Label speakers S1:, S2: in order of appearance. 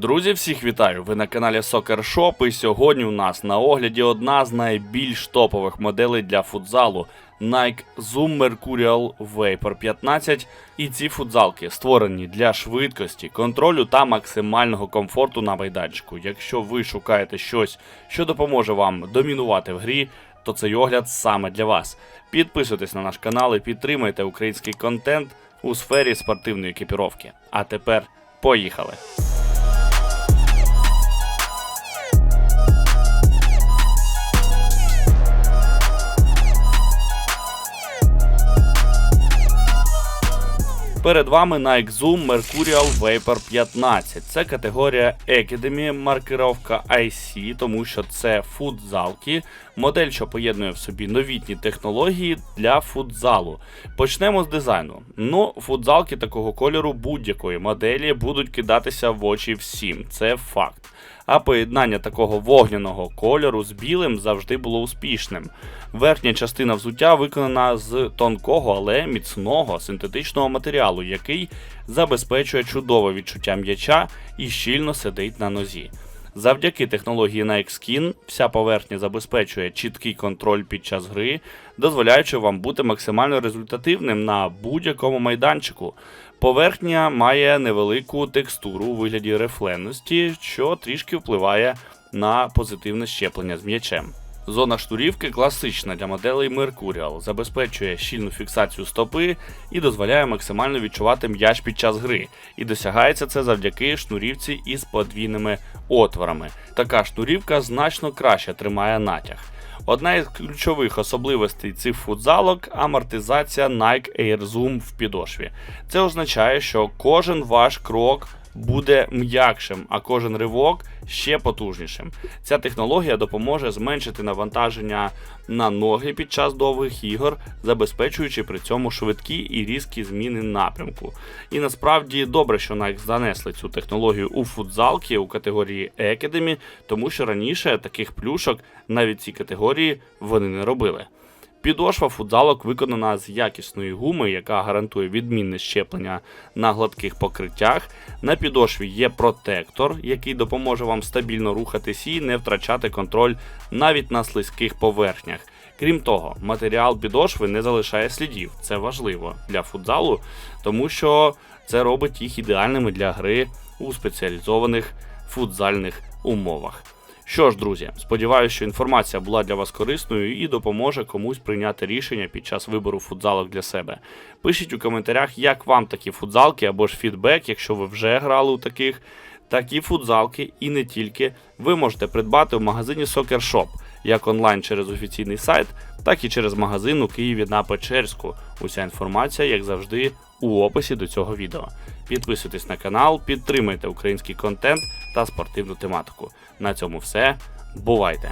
S1: Друзі, всіх вітаю! Ви на каналі Soccer Shop і сьогодні у нас на огляді одна з найбільш топових моделей для футзалу Nike Zoom Mercurial Vapor 15. І ці футзалки створені для швидкості, контролю та максимального комфорту на майданчику. Якщо ви шукаєте щось, що допоможе вам домінувати в грі, то цей огляд саме для вас. Підписуйтесь на наш канал і підтримайте український контент у сфері спортивної екіпіровки. А тепер поїхали! Перед вами Nike Zoom Mercurial Vapor 15. Це категорія Academy, маркировка IC, тому що це футзалки, модель, що поєднує в собі новітні технології для футзалу. Почнемо з дизайну. Ну, футзалки такого кольору будь-якої моделі будуть кидатися в очі всім, це факт. А поєднання такого вогняного кольору з білим завжди було успішним. Верхня частина взуття виконана з тонкого, але міцного синтетичного матеріалу, який забезпечує чудове відчуття м'яча і щільно сидить на нозі. Завдяки технології Nike Skin вся поверхня забезпечує чіткий контроль під час гри, дозволяючи вам бути максимально результативним на будь-якому майданчику. Поверхня має невелику текстуру у вигляді рефленності, що трішки впливає на позитивне щеплення з м'ячем. Зона штурівки класична для моделей Mercurial, забезпечує щільну фіксацію стопи і дозволяє максимально відчувати м'яч під час гри. І досягається це завдяки шнурівці із подвійними отворами. Така шнурівка значно краще тримає натяг. Одна із ключових особливостей цих футзалок амортизація Nike Air Zoom в підошві. Це означає, що кожен ваш крок буде м'якшим, а кожен ривок ще потужнішим. Ця технологія допоможе зменшити навантаження на ноги під час довгих ігор, забезпечуючи при цьому швидкі і різкі зміни напрямку. І насправді добре, що Nike занесли цю технологію у футзалки у категорії Academy, тому що раніше таких плюшок навіть ці категорії вони не робили. Підошва футзалок виконана з якісної гуми, яка гарантує відмінне щеплення на гладких покриттях. На підошві є протектор, який допоможе вам стабільно рухатись і не втрачати контроль навіть на слизьких поверхнях. Крім того, матеріал підошви не залишає слідів. Це важливо для футзалу, тому що це робить їх ідеальними для гри у спеціалізованих футзальних умовах. Що ж, друзі, сподіваюся, що інформація була для вас корисною і допоможе комусь прийняти рішення під час вибору футзалок для себе. Пишіть у коментарях, як вам такі футзалки або ж фідбек, якщо ви вже грали у таких. Такі футзалки і не тільки ви можете придбати в магазині Soccer Shop, як онлайн через офіційний сайт, так і через магазин у Києві на Печерську. Уся інформація, як завжди, у описі до цього відео. Підписуйтесь на канал, підтримуйте український контент та спортивну тематику. На цьому все. Бувайте!